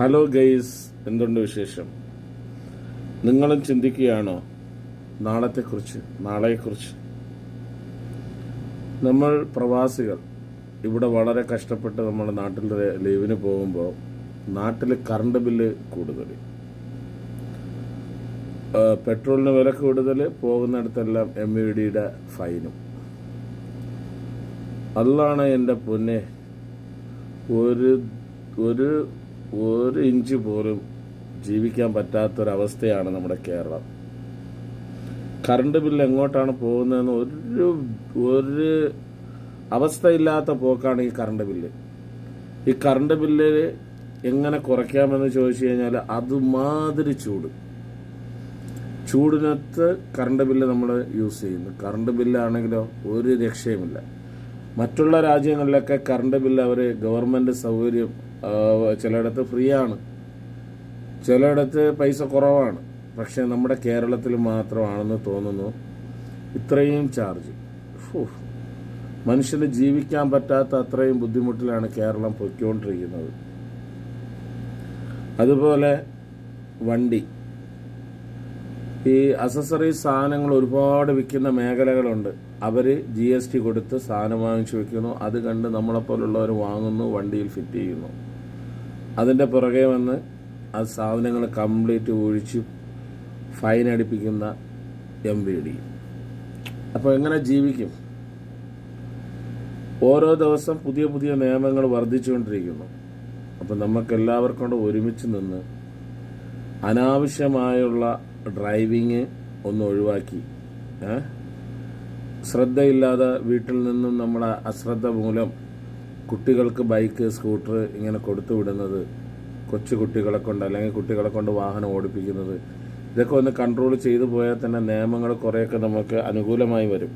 Hello guys എന്തുണ്ട് വിശേഷം? നിങ്ങളും ചിന്തിക്കുകയാണോ? നാളത്തെക്കുറിച്ച് നാളെക്കുറിച്ച്? നമ്മൾ പ്രവാസികൾ. ഇവിടെ വളരെ കഷ്ടപ്പെട്ട് നമ്മുടെ നാട്ടിൽ ലീവിന് പോകുമ്പോൾ നാട്ടിൽ കറണ്ട് ബില്ല് കൂടുതൽ പെട്രോളിന് വില കൂടുതൽ പോകുന്നിടത്തെല്ലാം എം ഇ ഡിയുടെ ഫൈനും. അല്ലാണ് എന്റെ പൊന്നെ. ഒരു ഒരു ഒരു ഇഞ്ച് പോലും ജീവിക്കാൻ പറ്റാത്തൊരവസ്ഥയാണ് നമ്മുടെ കേരളം. കറണ്ട് ബില്ല് എങ്ങോട്ടാണ് പോകുന്നതെന്ന് ഒരു ഒരു അവസ്ഥയില്ലാത്ത പോക്കാണ് ഈ കറണ്ട് ബില്ല്. ഈ കറണ്ട് ബില്ല് എങ്ങനെ കുറയ്ക്കാമെന്ന് ചോദിച്ചു കഴിഞ്ഞാൽ അതുമാതിരി ചൂട്. ചൂടിനകത്ത് കറണ്ട് ബില്ല് നമ്മൾ യൂസ് ചെയ്യുന്നു. കറണ്ട് ബില്ലാണെങ്കിലോ ഒരു രക്ഷയുമില്ല. മറ്റുള്ള രാജ്യങ്ങളിലൊക്കെ കറണ്ട് ബില്ല് അവർ ഗവൺമെന്റ് സൗകര്യം ചിലയിടത്ത് ഫ്രീ ആണ് ചിലയിടത്ത് പൈസ കുറവാണ്. പക്ഷേ നമ്മുടെ കേരളത്തിൽ മാത്രമാണെന്ന് തോന്നുന്നു ഇത്രയും ചാർജ്. മനുഷ്യന് ജീവിക്കാൻ പറ്റാത്ത അത്രയും ബുദ്ധിമുട്ടിലാണ് കേരളം പൊയ്ക്കൊണ്ടിരിക്കുന്നത്. അതുപോലെ വണ്ടി. ഈ അസസറി സാധനങ്ങൾ ഒരുപാട് വിൽക്കുന്ന മേഖലകളുണ്ട്. അവർ ജി എസ് ടി കൊടുത്ത് സാധനം വാങ്ങിച്ചു വെക്കുന്നു. അത് കണ്ട് നമ്മളെപ്പോലുള്ളവർ വാങ്ങുന്നു വണ്ടിയിൽ ഫിറ്റ് ചെയ്യുന്നു. അതിന്റെ പുറകെ വന്ന് ആ സാധനങ്ങൾ കംപ്ലീറ്റ് ഒഴിച്ച് ഫൈൻ അടിപ്പിക്കുന്ന എം വി ഡി അപ്പോൾ എങ്ങനെ ജീവിക്കും? ഓരോ ദിവസം പുതിയ പുതിയ നിയമങ്ങൾ വർദ്ധിച്ചുകൊണ്ടിരിക്കുന്നു. അപ്പോൾ നമുക്ക് എല്ലാവർക്കും കൂടെ ഒരുമിച്ച് നിന്ന് അനാവശ്യമായുള്ള ഡ്രൈവിങ് ഒന്ന് ഒഴിവാക്കി? ശ്രദ്ധയില്ലാതെ വീട്ടിൽ നിന്നും നമ്മുടെ അശ്രദ്ധ മൂലം കുട്ടികൾക്ക് ബൈക്ക് സ്കൂട്ടർ ഇങ്ങനെ കൊടുത്തു വിടുന്നത് കൊച്ചു കുട്ടികളെ കൊണ്ട് അല്ലെങ്കിൽ കുട്ടികളെ കൊണ്ട് വാഹനം ഓടിപ്പിക്കുന്നത് ഇതൊക്കെ ഒന്ന് കൺട്രോൾ ചെയ്തു പോയാൽ തന്നെ നിയമങ്ങൾ കുറേയൊക്കെ നമുക്ക് അനുകൂലമായി വരും.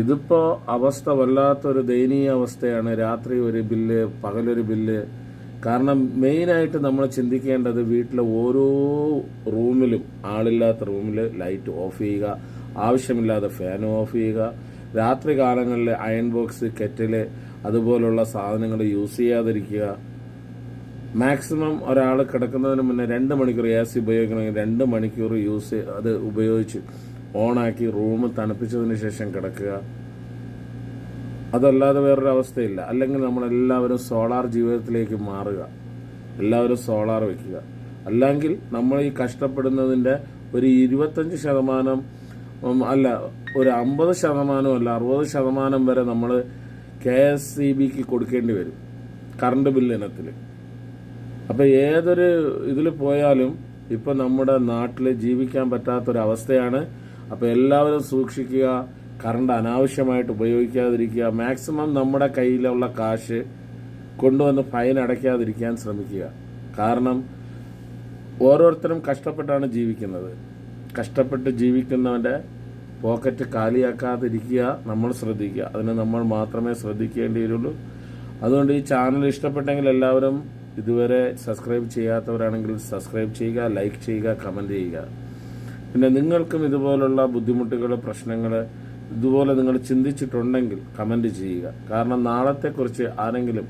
ഇതിപ്പോൾ അവസ്ഥ വല്ലാത്തൊരു ദയനീയ അവസ്ഥയാണ്. രാത്രി ഒരു ബില്ല് പകലൊരു ബില്ല്. കാരണം മെയിനായിട്ട് നമ്മൾ ചിന്തിക്കേണ്ടത് വീട്ടിലെ ഓരോ റൂമിലും ആളില്ലാത്ത റൂമിൽ ലൈറ്റ് ഓഫ് ചെയ്യുക ആവശ്യമില്ലാതെ ഫാൻ ഓഫ് ചെയ്യുക. രാത്രി കാലങ്ങളിൽ അയൺ ബോക്സ് കെറ്റിൽ അതുപോലുള്ള സാധനങ്ങൾ യൂസ് ചെയ്യാതിരിക്കുക. മാക്സിമം ഒരാൾ കിടക്കുന്നതിന് മുന്നേ രണ്ട് മണിക്കൂർ എ സി ഉപയോഗിക്കണമെങ്കിൽ രണ്ട് മണിക്കൂർ യൂസ് അത് ഉപയോഗിച്ച് ഓണാക്കി റൂം തണുപ്പിച്ചതിന് ശേഷം കിടക്കുക. അതല്ലാതെ വേറൊരു അവസ്ഥയില്ല. അല്ലെങ്കിൽ നമ്മളെല്ലാവരും സോളാർ ജീവിതത്തിലേക്ക് മാറുക. എല്ലാവരും സോളാർ വെക്കുക. അല്ലെങ്കിൽ നമ്മൾ ഈ കഷ്ടപ്പെടുന്നതിന്റെ ഒരു ഇരുപത്തഞ്ച് ശതമാനം അല്ല ഒരു അമ്പത് ശതമാനം അല്ല അറുപത് ശതമാനം വരെ നമ്മൾ കെ എസ് സി ബിക്ക് കൊടുക്കേണ്ടി വരും. കറണ്ട് ബില്ല് ഇനത്തിൽ. അപ്പം ഏതൊരു ഇതിൽ പോയാലും ഇപ്പം നമ്മുടെ നാട്ടിൽ ജീവിക്കാൻ പറ്റാത്തൊരവസ്ഥയാണ്. അപ്പം എല്ലാവരും സൂക്ഷിക്കുക കറണ്ട് അനാവശ്യമായിട്ട് ഉപയോഗിക്കാതിരിക്കുക മാക്സിമം നമ്മുടെ കയ്യിലുള്ള കാശ് കൊണ്ടുവന്ന് ഫൈൻ അടയ്ക്കാതിരിക്കാൻ ശ്രമിക്കുക. കാരണം ഓരോരുത്തരും കഷ്ടപ്പെട്ടാണ് ജീവിക്കുന്നത്. കഷ്ടപ്പെട്ട് ജീവിക്കുന്നവന്റെ പോക്കറ്റ് കാലിയാക്കാതിരിക്കുക നമ്മൾ ശ്രദ്ധിക്കുക. അതിന് നമ്മൾ മാത്രമേ ശ്രദ്ധിക്കേണ്ടി വരുള്ളൂ. അതുകൊണ്ട് ഈ ചാനൽ ഇഷ്ടപ്പെട്ടെങ്കിൽ എല്ലാവരും ഇതുവരെ സബ്സ്ക്രൈബ് ചെയ്യാത്തവരാണെങ്കിൽ സബ്സ്ക്രൈബ് ചെയ്യുക ലൈക്ക് ചെയ്യുക കമന്റ് ചെയ്യുക. പിന്നെ നിങ്ങൾക്കും ഇതുപോലുള്ള ബുദ്ധിമുട്ടുകൾ പ്രശ്നങ്ങൾ ഇതുപോലെ നിങ്ങൾ ചിന്തിച്ചിട്ടുണ്ടെങ്കിൽ കമന്റ് ചെയ്യുക. കാരണം നാളത്തെക്കുറിച്ച് ആരെങ്കിലും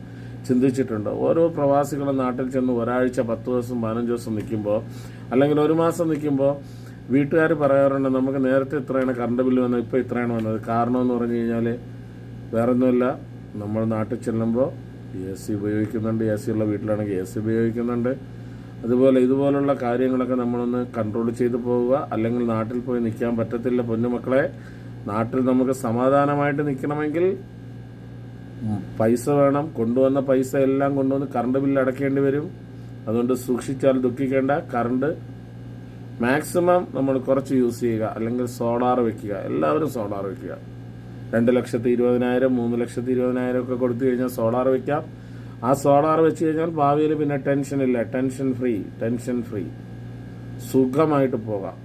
ചിന്തിച്ചിട്ടുണ്ട്? ഓരോ പ്രവാസികളും നാട്ടിൽ ചെന്ന് ഒരാഴ്ച പത്ത് ദിവസം പതിനഞ്ച് ദിവസം നിൽക്കുമ്പോൾ അല്ലെങ്കിൽ ഒരു മാസം നിൽക്കുമ്പോൾ വീട്ടുകാർ പറയാറുണ്ട് നമുക്ക് നേരത്തെ ഇത്രയാണ് കറണ്ട് ബില്ല് വന്നത് ഇപ്പോൾ ഇത്രയാണ് വന്നത്. കാരണം എന്ന് പറഞ്ഞു കഴിഞ്ഞാൽ വേറൊന്നുമില്ല നമ്മൾ നാട്ടിൽ ചെല്ലുമ്പോൾ എ സി ഉപയോഗിക്കുന്നുണ്ട് എ സി ഉള്ള വീട്ടിലാണെങ്കിൽ എ സി ഉപയോഗിക്കുന്നുണ്ട്. അതുപോലെ ഇതുപോലുള്ള കാര്യങ്ങളൊക്കെ നമ്മളൊന്ന് കൺട്രോൾ ചെയ്തു പോവുക. അല്ലെങ്കിൽ നാട്ടിൽ പോയി നിൽക്കാൻ പറ്റത്തില്ല പൊന്നുമക്കളെ. നാട്ടിൽ നമുക്ക് സമാധാനമായിട്ട് നിൽക്കണമെങ്കിൽ പൈസ വേണം. കൊണ്ടുവന്ന പൈസ എല്ലാം കൊണ്ടുവന്ന് കറണ്ട് ബില്ല് അടയ്ക്കേണ്ടി വരും. അതുകൊണ്ട് സൂക്ഷിച്ചാൽ ദുഃഖിക്കേണ്ട. കറണ്ട് മാക്സിമം നമ്മൾ കുറച്ച് യൂസ് ചെയ്യുക അല്ലെങ്കിൽ സോളാർ വെക്കുക. എല്ലാവരും സോളാർ വെക്കുക. രണ്ട് ലക്ഷത്തി ഇരുപതിനായിരം മൂന്ന് ലക്ഷത്തി ഇരുപതിനായിരം ഒക്കെ കൊടുത്തു കഴിഞ്ഞാൽ സോളാർ വെക്കാം. ആ സോളാർ വെച്ച് കഴിഞ്ഞാൽ ഭാവിയിൽ പിന്നെ ടെൻഷൻ ഇല്ല. ടെൻഷൻ ഫ്രീ ടെൻഷൻ ഫ്രീ സുഖമായിട്ട് പോകാം.